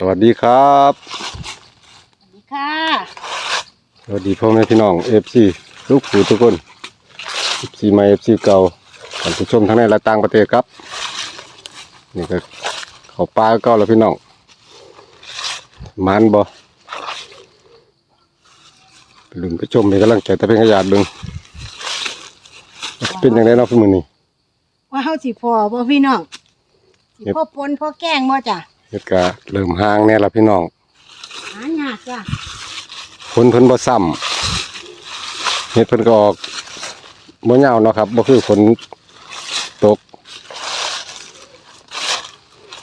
สวัสดีครับ สวัสดีค่ะ สวัสดีพ่อแม่พี่น้องเอฟซีลูกผู้ทุกคนเอฟซีใหม่เอฟซีเก่าท่านผู้ชมทั้งในและต่างประเทศครับ นี่ก็เขาปลาเก็แล้วพี่น้องมันบ่ไปลุ้นไปชมเป็นกำลังใจแต่เป็นขยาดเบิ่งว่าสิเป็นยังไงเนาะพี่มือนี้ว่าเฮาสิพอบ่พี่น้องสิพ่อปนพ่อแกล้งบ่จ้ะ เฮ็ดกะเริ่มห่างแน่ละพี่น้องหายากจ้ะฝนเพิ่นบ่ซ้ำเฮ็ดเพิ่นก็ออกบ่ยาวเนาะครับบ่คือฝนตก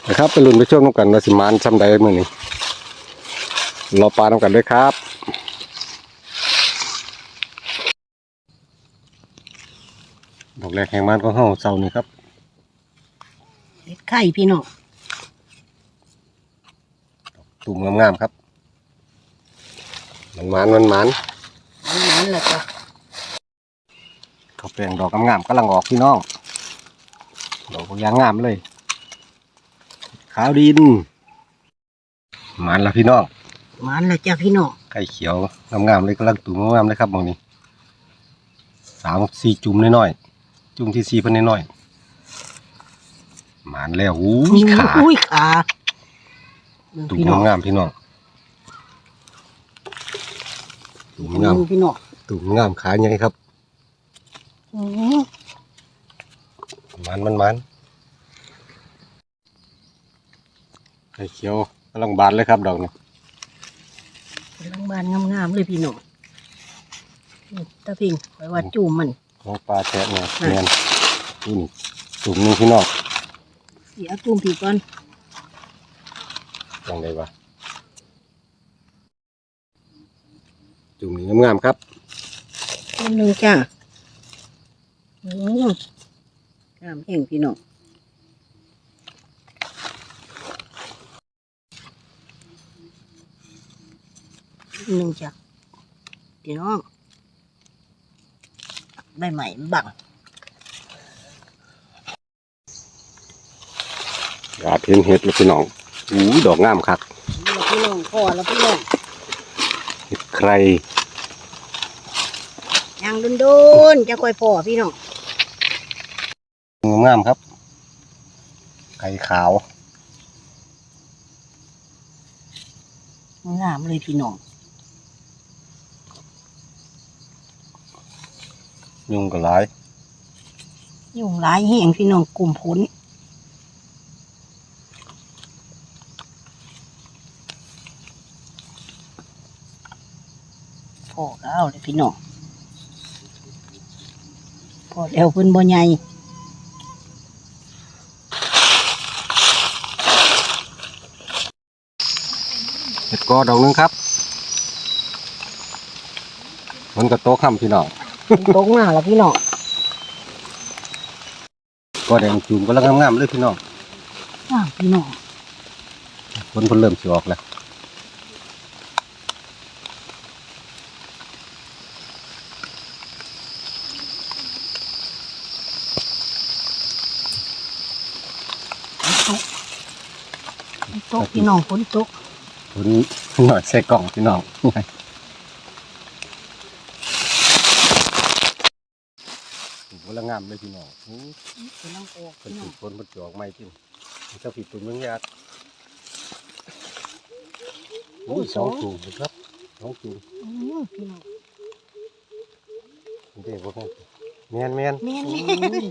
นะครับไปลุ้นไปชมนำกันว่าสิมานซำใดมื้อนี้รอปลานำกันด้วยครับดอกแรกแห่งมันของเฮาเช้านี้ครับเฮ็ดไข่พี่น้อง ตุ่มงามๆครับมันมันมันมันอันนั้นแหละจ้ะเขาแปลงดอกงามๆกำลังออกพี่น้องดอกยางงามเลย ขาวดินมันละพี่น้องมันแหละจ้ะพี่น้องไข่เขียวงามๆเลยกำลังตุ่มงามๆเลยครับมองนี้สามสี่จุ่มน้อยๆจุ่มที่สี่เพิ่นน้อยๆมันแล้วอู้ยขาอุ้ยขาเบิ่ง ตุ่พี่น้องมงามๆพี่น้องตุ่มงามเบิ่งพี่น้องตุ่มงามขาใหญ่ครับอือมันมันมันไข่เขียวกำลังบานเลยครับดอกนี้กำลังบานงามๆเลยพี่น้องนี่ตาพิงไว้ว่าจุ่มมันของปลาแทะเนี่ยเนียนนี่ตุ่มหนึงพี่น้องเสียจุ่มพี่ก่อน ยังไงวะจุ่มนี้งามๆครับอันหนึงจ้ะอืองามแห่งพี่น้องอันหนึงจ้ะพี่น้องใบใหม่บังอยากเห็นเห็ดแล้วพี่น้อง อู้ดอกงามคักแล้วพี่น้องพ่อแล้วพี่น้องเห็ดใครยังโดนๆจะค่อยพ่อพี่น้องงามๆครับไข่ขาวงามเลยพี่น้องยุงก็หลายยุงหลายแห่งพี่น้องกลุ่มพ้น พ่อก็เอาเลยพี่น้องพ่อแล้วเพิ่นบ่ใหญ่เห็ดกอดอกหนึงครับ มันก็โตค่ำพี่น้องตกมาแล้วพี่น้องกอแดงจุ่มก็ลังงามๆเลยพี่น้องงามพี่น้องฝนเพิ่นเริ่มสิออกแล้ว พี่น้องฝนตกฝนหน่อยใส่กล่องพี่น้องจุ่มก็ลังงามเลยพี่น้องอู้กำลังออกเป็นพี่น้อจุงดฝนมันจะออกไม่จริงมันจะผิดตุ่มเมืองยาดโอ้ยสองตุ่มครับสองตุ่มอือพี่น้องเด็กพวกนี้แมนแมนแม่นโอ้ย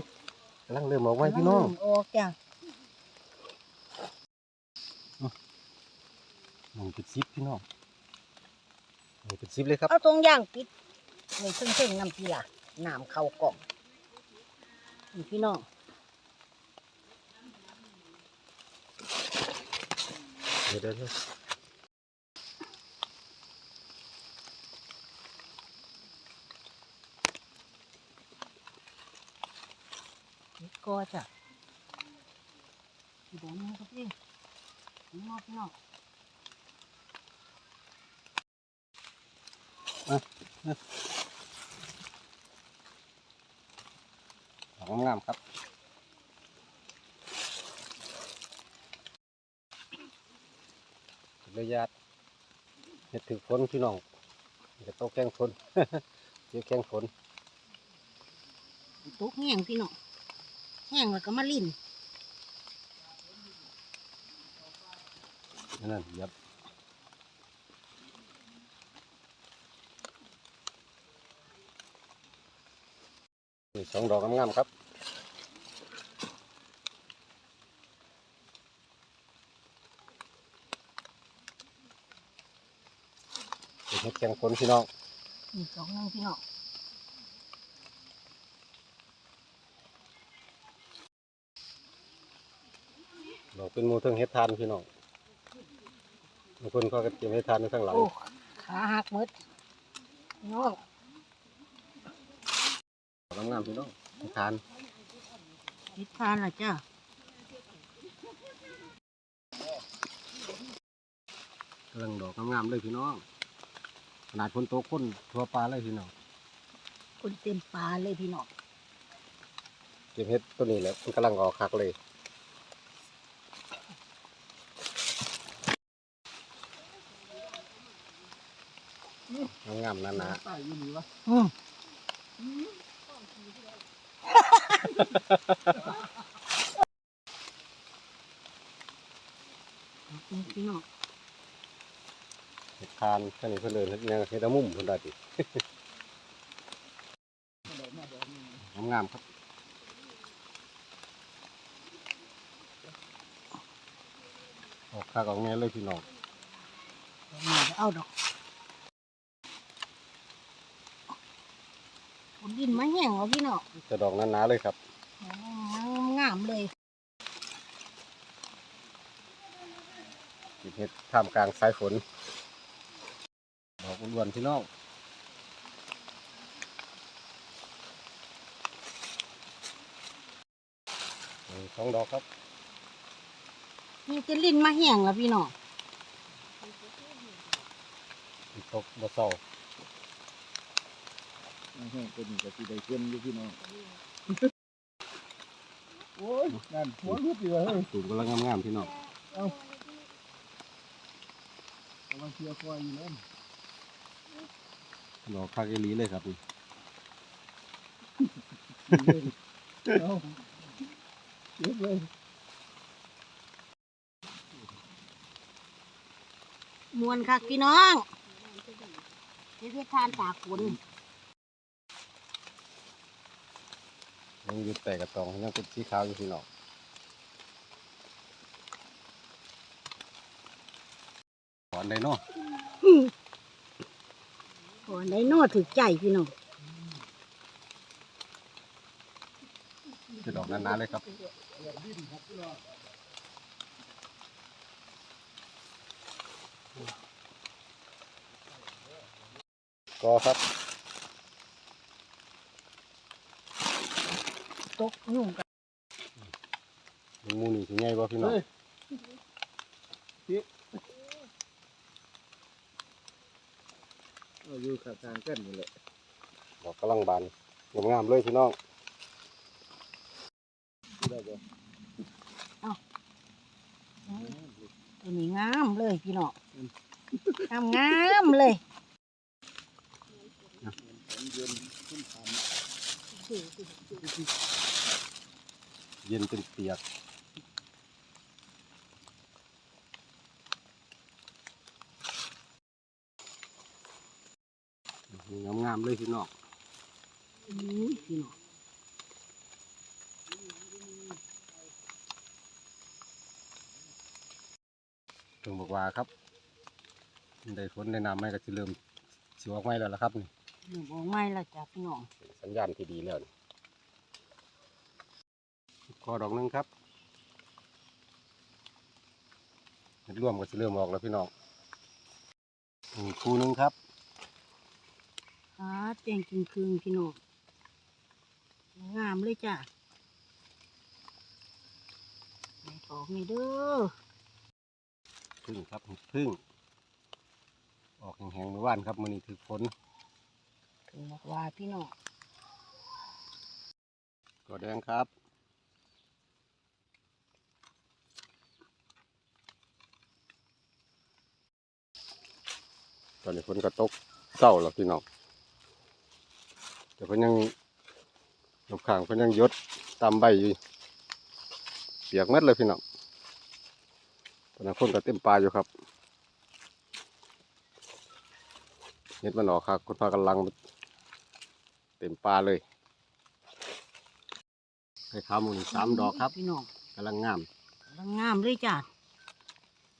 กำลังเริ่มออกไว้พี่น้องออกจ้ะ นึ่งเป็นซิปพี่น้องหนึ่งเป็นซิปเลยครับเอาตรงย่างปิดในเชิงๆน้ำพีล่ะน้ำเข้ากล่องนี่พี่น้องเดี๋ยวเดี๋ยวเดี๋ยวนี่ก็จ้ะพี่น้องครับพี่พี่น้องพี่น้อง ดอกงามๆครับระยะเห็ดถึงฝนพี่น้องจะตกแข้งฝนเจ็บแข้งฝนตกแห้งพี่น้องแห้งแล้วก็มาลิ่นนั่นเหยับ สองดอกงามๆครับเป็นเห็ดแข้งฝนพี่น้องนี่สองนึงพี่น้องดอกเป็นหมูเทิงเห็ดทานพี่น้องบางคนเขาก็เก็บเห็ดทานในข้างหลังโอ้ขาหักหมดพี่น้องดอก งามๆพี่น้องเห็ดทานเฮ็ดทานละจ้ากำลังดอกงามๆเลยพี่น้อง ขนาดคนโตกคนทั่วปลาเลยพี่น้อง คนเต็มปลาเลยพี่น้อง เก็บเห็ดตัวนี้แหละมันกำลังออกคักเลย งามๆหนาอืมนี่ พี่น้องๆเห็ดทานแค่นี้เพื่อนเลยเห็ดยังเห็ดเอามุมเพื่อนได้ดิงามๆครับออกคักออกแง่เลยพี่น้องนี่เอาดอกผลดินมาแห้งแล้วพี่น้องจะดอกหนาๆเลยครับงามเลยเก็บเห็ดท่ามกลางสายฝนดอกอ้วนๆพี่น้องนี่สองดอกครับนี่จะลิ้นมาแห้งแล้วพี่น้องตกบ่เศร้าแห้งเป็นกับสีได้เค็มอยู่พี่น้องโอ้ยนั่นหัวรุดอยู่เฮ้ยตูมกำลังงามๆพี่น้องกำลังเชียร์ควายอยู่นั่นดอกคักอีหลีเลยครับนี่เอาเก็บเลยมวนคักพี่น้องเฮ็ดให้ทานตากฝน ยังอยู่แต่กระตองยังเป็นสีขาวอยู่พี่น้องหวานได้เนาะก่อนได้โน่ถึกใจพี่น้องจะดอกหนาๆเลยครับก็ครับ ตกยุ่งกันหมูนี่สิใหญ่บ่พี่น้องเอาอยู่ข้างๆกันนี่แหละดอกกำลังบานงามๆเลยพี่น้องได้บ่ตัวนี้งามเลยพี่น้องงามงามๆเลย เย็นขึ้นผ่านเย็นเป็นเปียกงามๆเลยพี่น้องอืมพี่น้องถึงบอกว่าครับ ได้ฝนได้น้ำไม่ก็จะเริ่มสิออกไม้แล้วล่ะครับนี่เรื่องของไม้ละจ้ะพี่น้อง สัญญาณที่ดีแล้วนี่ ขอดอกหนึงครับเห็ดร่วมก็จะเริ่มออกแล้วพี่น้องอีกคู่หนึงครับขาแต่งกินคืนพี่น้องงามเลยจ้ะในตอกนี่เด้อพึ่งครับเห็ดพึ่ง ออกแห้งๆเมื่อวานครับมื้อนี้ถือฝนถึงบอกว่าพี่น้องก็แดงครับ ตอนนี้ฝนก็ตกเศร้าแล้วพี่น้องแต่เพิ่นยังลำข้างเพิ่นยังยดตามใบอยู่เปียกหมัดเลยพี่น้องตอนนั้นคนก็เต็มปลาอยู่ครับเห็ดมันออกครับคนพากันลังเต็มปลาเลยให้ขาหมุนสามดอกครับพี่น้องกำลังงามกำลังงามเลยจ้ะ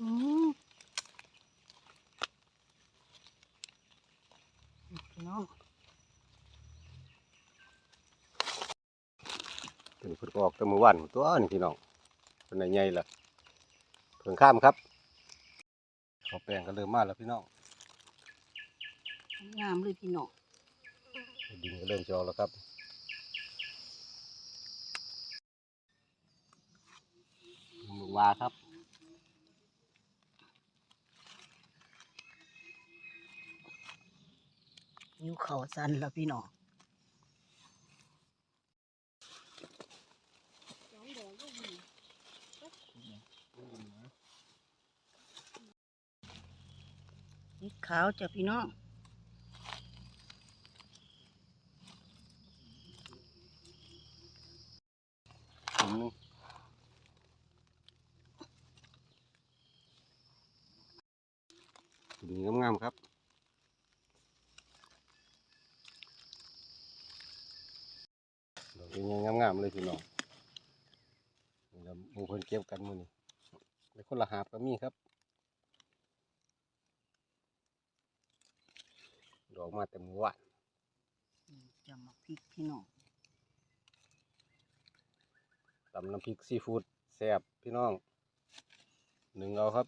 อืม พี่น้องเป็นเพิ่นก็ออกแต่มือวันตัวนี่พี่น้องเป็นใหญ่ๆล่ะเพิ่งข้ามครับขอแปลงก็เริ่มมาแล้วพี่น้องงามเลยพี่น้องดินก็เริ่มจะออกแล้วครับมือวาครับ นิ้วเขาสั้นแล้วพี่น้องนี่ขาวจ้ะพี่น้อง ผมนึงดินงามๆครับดอกยังงามๆ เลยพี่น้องนี่เราหมูเพิ่นเก็บกันมื้อนี้ในคนละหาบก็มีครับ ดอกมาเต็มอวานจะมาพริกพี่น้องตำน้ำพริกซีฟู้ดแซ่บพี่น้อง หนึ่งเอาครับ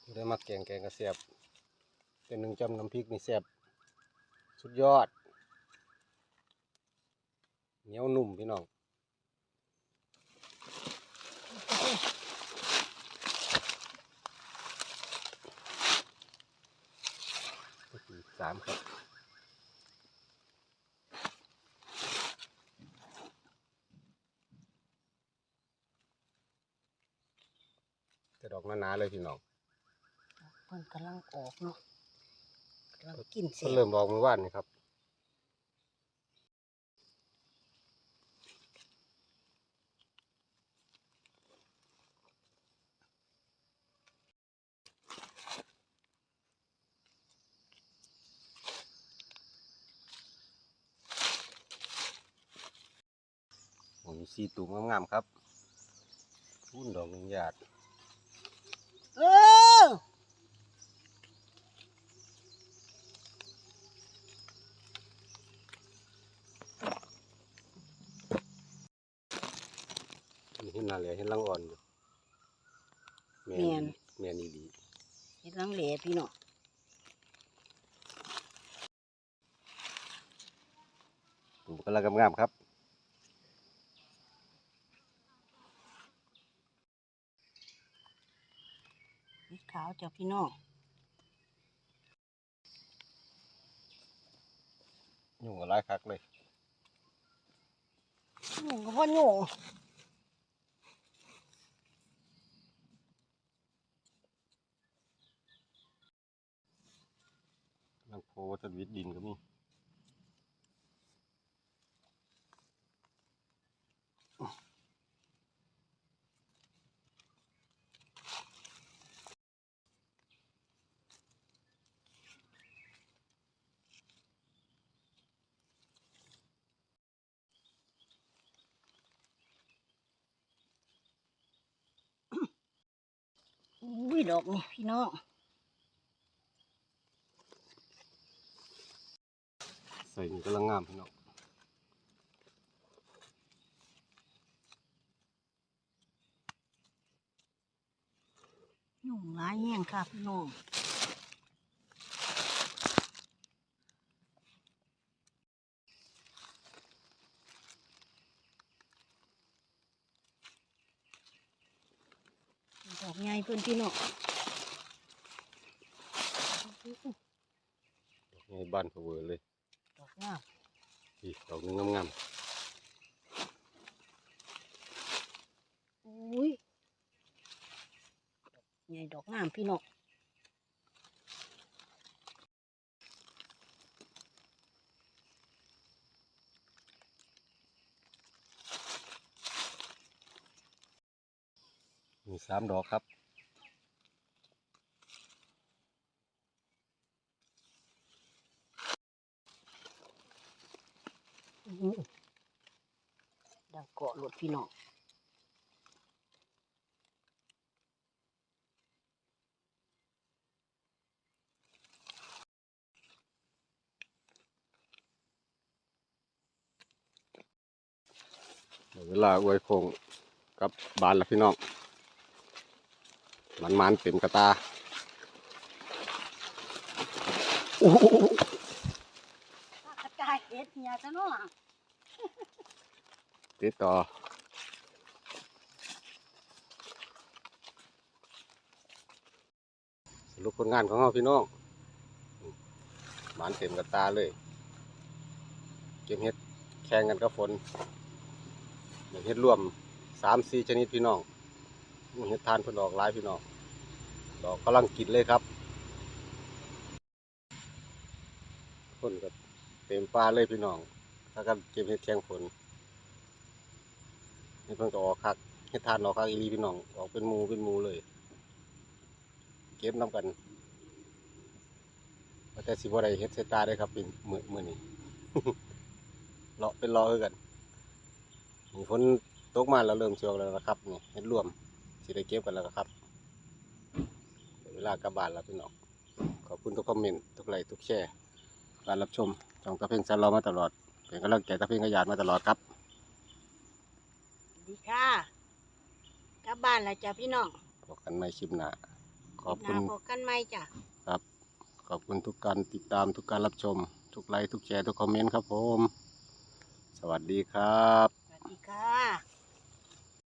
ผู้ได้มาแกงแกงก็แซ่บเป็นหนึ่งจำน้ำพริกนี่แซ่บ สุดยอด เหนียวนุ่มพี่น้องสามครับจะดอกหนาๆเลยพี่น้องเพิ่นกำลังออกเนาะำลังกินเสร็ก็จเริ่มออกมือว่านนี่ครับผมมีสีตุ่มงามๆครับพุ่นดอกหนึ่งหยาดเออ นี่เห็นหนาเหลยเห็นลังอ่อนอยู่แม่นแม่นอีหลีเฮ็ดลังเหลพี่น้องตุ่มกำลังงามๆครับพริกขาวจ้ะพี่น้องยุ่งกับไรคักเลยหนูก็พ่อหนูลัง โพจะวิดดินก็มีอุ้ยดอกนี่พี่น้อง ใส่นี่กำลังงามพี่น้องหนุ่มร้ายแห้งค่ะพี่น้องดอกใหญ่เพิ่นพี่น้องในบ้านเพอเวอร์เลยดอก งามอีกดอกหนึงงามอุ้ยใหญ่ดอกงามพี่น้องมีสามดอกครับ อื้อหือ ดังเกาะรถพี่น้องเวลาอวยโคงกับบานแล้วพี่น้องมันมันๆเต็มกระตากระจายเอ็ดเฮียซะเนาะ ติดต่อสรุปผลงานของเราพี่น้องหมันเต็มกระตาเลย เก็บเห็ดแข่งกันกับฝนเห็ดรวมสามสี่ชนิดพี่น้องเห็ดทานเพิ่นออกหลายพี่น้องดอกกำลังกินเลยครับคนก็เต็มปลาเลยพี่น้องถ้ากันเก็บเห็ดแข่งฝน นี่เพิ่นก็ออกคักเห็ดทานออกคักอีหลีพี่น้องออกเป็นหมูเป็นหมูเลย เก็บน้ำกันแต่สิบ่ได้เฮ็ดเสยตาได้ครับเป็นมื้อมื้อนี้เลาะเป็นเลาะคือกันมีฝนตกมาแล้วเริ่มสิออกแล้วนะครับนี่เฮ็ดรวมสิได้เก็บกันแล้วครับเวลากลับบ้านแล้วพี่น้องขอบคุณทุกคอมเมนต์ทุกไลค์ทุกแชร์การรับชมช่องตะเพ่งซันเรามาตลอดเป็นกำลังใจตะเพ่งขยานมาตลอดครับ ดีค่ะกลับบ้านแล้วจ้ะพี่น้องพบกันในคลิปหน้าขอบคุณ หน้าพบกันไหมจ้ะ ครับ ขอบคุณทุกการติดตามทุกการรับชม ทุกไลค์ทุกแชร์ทุกคอมเมนต์ครับผม สวัสดีครับ